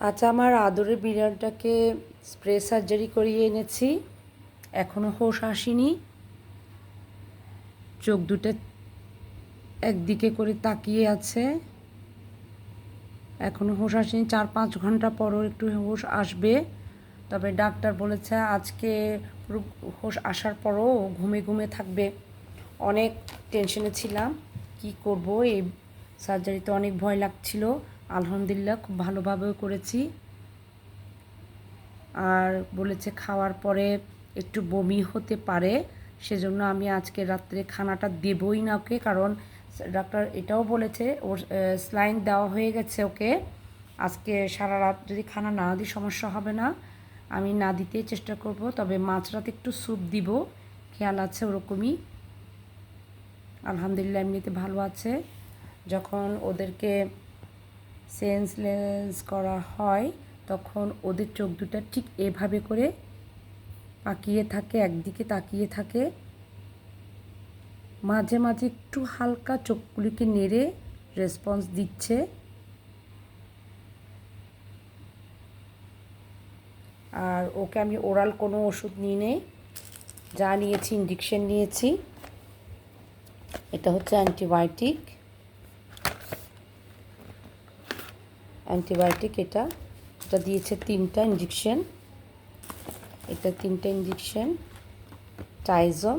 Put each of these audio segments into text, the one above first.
আচ্ছা আমার আদরের বিড়ালটাকে স্প্রে সার্জারি করিয়ে এনেছি। এখনও হোশ আসেনি। চোখ দুটো একদিকে করে তাকিয়ে আছে। এখনও হোশ আসেনি। চার পাঁচ ঘণ্টা পরও একটু হোশ আসবে। তবে ডাক্তার বলেছে আজকে হোশ আসার পরও ঘুমে ঘুমে থাকবে। অনেক টেনশনে ছিলাম। কি করব? এই সার্জারিতে অনেক ভয় লাগছিল। আলহামদুলিল্লাহ, খুব ভালোভাবেও করেছি। আর বলেছে খাওয়ার পরে একটু বমি হতে পারে, সেজন্য আমি আজকে রাত্রে খানাটা দেবই না ওকে, কারণ ডাক্তার এটাও বলেছে, ওর স্লাইন দেওয়া হয়ে গেছে ওকে। আজকে সারা রাত যদি খানা না দিই সমস্যা হবে না, আমি না দিতেই চেষ্টা করব, তবে মাঝরাতে একটু স্যুপ দিব, খেয়াল আছে ওরকমই। আলহামদুলিল্লাহ, এমনিতে ভালো আছে। যখন ওদেরকে সেন্সলেস করা হয়, তখন ওদের চোখ দুটা ঠিক এভাবে করে পাকিয়ে থাকে, একদিকে তাকিয়ে থাকে। মাঝে মাঝে একটু হালকা চোখগুলিকে নেড়ে রেসপন্স দিচ্ছে। আর ওকে আমি ওরাল কোনো ওষুধ নিয়ে নেই, যা নিয়েছি ইঞ্জেকশন নিয়েছি। এটা হচ্ছে অ্যান্টিবায়োটিক অ্যান্টিবায়োটিক, এটা এটা দিয়েছে তিনটা ইঞ্জেকশন এটা তিনটা ইঞ্জেকশন টাইজন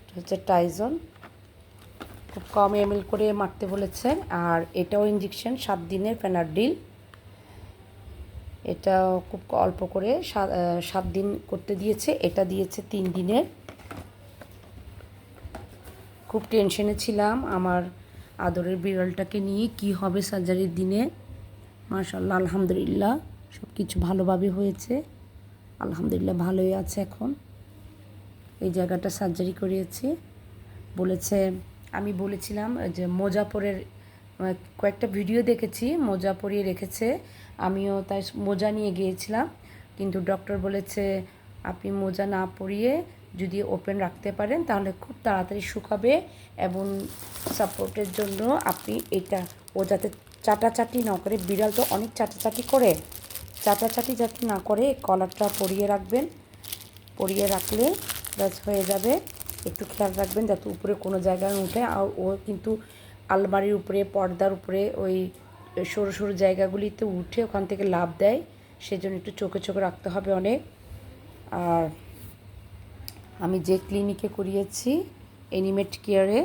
এটা হচ্ছে টাইজন খুব কম এমএল করে মারতে বলেছে আর এটাও ইঞ্জেকশন সাত দিনের প্যানারডিল এটা খুব অল্প করে সাত দিন করতে দিয়েছে, এটা দিয়েছে তিন দিনের। খুব টেনশনে ছিলাম, আমার আদরের বিড়ালটাকে নিয়ে কি হবে সার্জারির দিনে? মার্শাল্লাহ আলহামদুলিল্লাহ সব কিছু ভালোভাবে হয়েছে। আলহামদুলিল্লাহ, ভালোই আছে এখন। এই জায়গাটা সার্জারি করিয়েছি। বলেছে, আমি বলেছিলাম যে মোজা পরের কয়েকটা ভিডিও দেখেছি, মোজা পরিয়ে রেখেছে। আমিও তাই মোজা নিয়ে গিয়েছিলাম। কিন্তু ডক্টর বলেছে, আপনি মোজা না পরিয়ে যদি ওপেন রাখতে পারেন, তাহলে খুব তাড়াতাড়ি শুকাবে এবং সাপোর্টের জন্য আপনি এটা ও যাতে চাটাচাটি না করে, বিড়াল তো অনেক চাটাচাটি করে। চাটাচাটি যাতে না করে, কলারটা পরিয়ে রাখবেন। পরিয়ে রাখলে ব্যাস হয়ে যাবে। একটু খেয়াল রাখবেন যাতে উপরে কোনো জায়গায় উঠে। আর ও কিন্তু আলমারির উপরে, পর্দার উপরে, ওই সরু সরু জায়গাগুলিতে উঠে ওখান থেকে লাভ দেয়। সেজন্য একটু চোখে চোখে রাখতে হবে অনেক। আর আমি যে ক্লিনিকে করিয়েছি এনিমেট কেয়ারে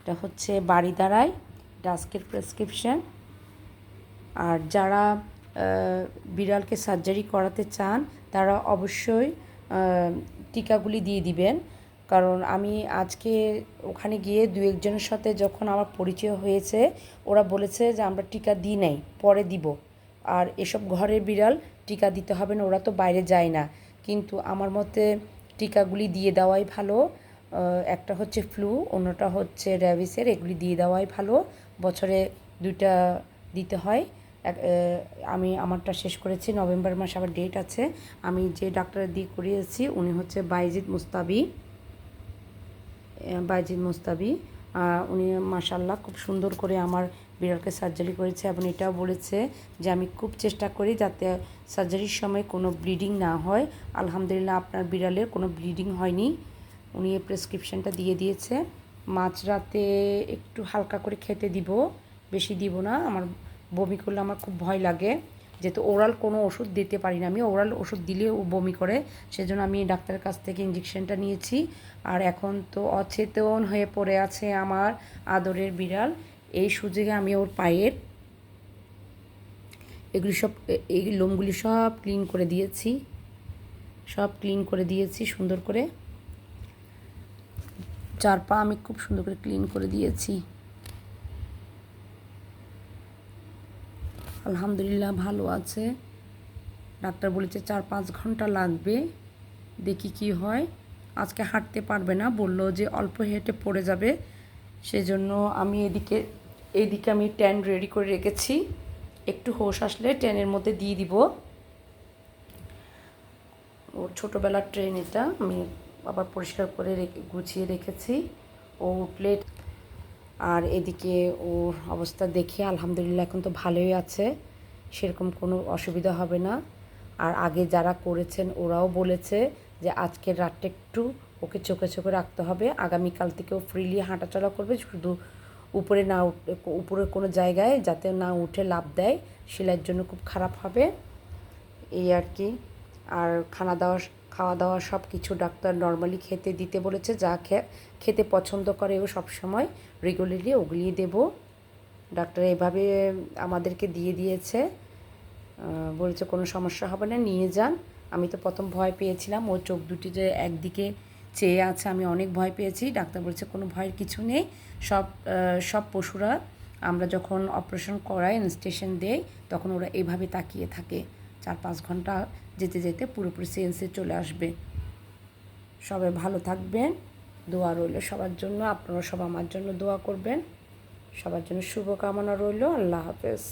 এটা হচ্ছে বাড়ি দাঁড়ায় ডাস্কের প্রেসক্রিপশন আর যারা বিড়ালকে সার্জারি করাতে চান, তারা অবশ্যই টিকাগুলি দিয়ে দিবেন। কারণ আমি আজকে ওখানে গিয়ে দু একজনের সাথে যখন আমার পরিচয় হয়েছে, ওরা বলেছে যে আমরা টিকা দিই নাই, পরে দিব। আর এসব ঘরের বিড়াল টিকা দিতে হবে না, ওরা তো বাইরে যায় না। কিন্তু আমার মতে টিকাগুলি দিয়ে দেওয়াই ভালো। একটা হচ্ছে ফ্লু অন্যটা হচ্ছে র্যাবিসের এগুলি দিয়ে দেওয়াই ভালো। বছরে দুইটা দিতে হয়। আমি আমারটা শেষ করেছি, নভেম্বর মাসে আবার ডেট আছে। আমি যে ডাক্তার দিয়ে করিয়েছি, উনি হচ্ছে বাইজিদ মুস্তাবি। বাইজিদ মুস্তাবি। উনি মাসাল্লাহ খুব সুন্দর করে আমার বিড়ালকে সার্জারি করেছে এবং এটাও বলেছে যে আমি খুব চেষ্টা করি যাতে সার্জারির সময় কোনো ব্লিডিং না হয়। আলহামদুলিল্লাহ আপনার বিড়ালের কোনো ব্লিডিং হয়নি। উনি এই প্রেসক্রিপশানটা দিয়ে দিয়েছে। মাঝরাতে একটু হালকা করে খেতে দিব, বেশি দিব না। আমার বমি করলে আমার খুব ভয় লাগে। যেহেতু ওরাল কোনো ওষুধ দিতে পারি না আমি। ওরাল ওষুধ দিলে ও বমি করে। সেজন্য আমি ডাক্তারের কাছ থেকে ইঞ্জেকশনটা নিয়েছি। আর এখন তো অচেতন হয়ে পড়ে আছে আমার আদরের বিড়াল। এই সুযোগে আমি ওর পায়ের এগুলি সব এই লোমগুলি সব ক্লিন করে দিয়েছি। সব ক্লিন করে দিয়েছি সুন্দর করে। চার পা আমি খুব সুন্দর করে ক্লিন করে দিয়েছি। আলহামদুলিল্লাহ ভালো আছে। ডাক্তার বলেছে চার পাঁচ ঘণ্টা লাগবে। দেখি কি হয়। আজকে হাঁটতে পারবে না। বলল যে অল্প হেঁটে পড়ে যাবে। সেজন্য আমি এদিকে এইদিকে আমি ট্যান রেডি করে রেখেছি। একটু হোশ আসলে ট্যানের মধ্যে দিয়ে দিব। ওর ছোটোবেলার ট্রেন এটা আমি আবার পরিষ্কার করে গুছিয়ে রেখেছি। ও প্লেট আর এদিকে ওর অবস্থা দেখে আলহামদুলিল্লাহ এখন তো ভালোই আছে, সেরকম কোনো অসুবিধা হবে না। আর আগে যারা করেছেন ওরাও বলেছে যে আজকের রাতটা একটু ওকে চোখে চোখে রাখতে হবে। আগামীকাল থেকেও ফ্রিলি হাঁটাচলা করবে, শুধু উপরে না উপরে কোনো জায়গায় যাতে না উঠে লাভ দেয়, সেলাইয়ের জন্য খুব খারাপ হবে। এই আর কি। আর খানা দাওয়া, খাওয়া দাওয়া সব কিছু ডাক্তার নর্মালি খেতে দিতে বলেছে, যা খেতে পছন্দ করে ও সবসময় রেগুলারলি ওগুলিয়ে দেব। ডাক্তার এভাবে আমাদেরকে দিয়ে দিয়েছে। বলেছে কোনো সমস্যা হবে না, নিয়ে যান। আমি তো প্রথম ভয় পেয়েছিলাম, ও চোখ দুটি যে একদিকে চেয়ে আছে, আমি অনেক ভয় পেয়েছি। ডাক্তার বলছে, কোনো ভয়ের কিছু নেই। সব সব পশুরা আমরা যখন অপারেশন করাই স্টেশন দেই, তখন ওরা এভাবে তাকিয়ে থাকে। চার পাঁচ ঘণ্টা যেতে যেতে পুরোপুরি সেন্সে চলে আসবে। সবাই ভালো থাকবেন। দোয়া রইল সবার জন্য। আপনারা সব আমার জন্য দোয়া করবেন। সবার জন্য শুভকামনা রইল। আল্লাহ হাফেজ।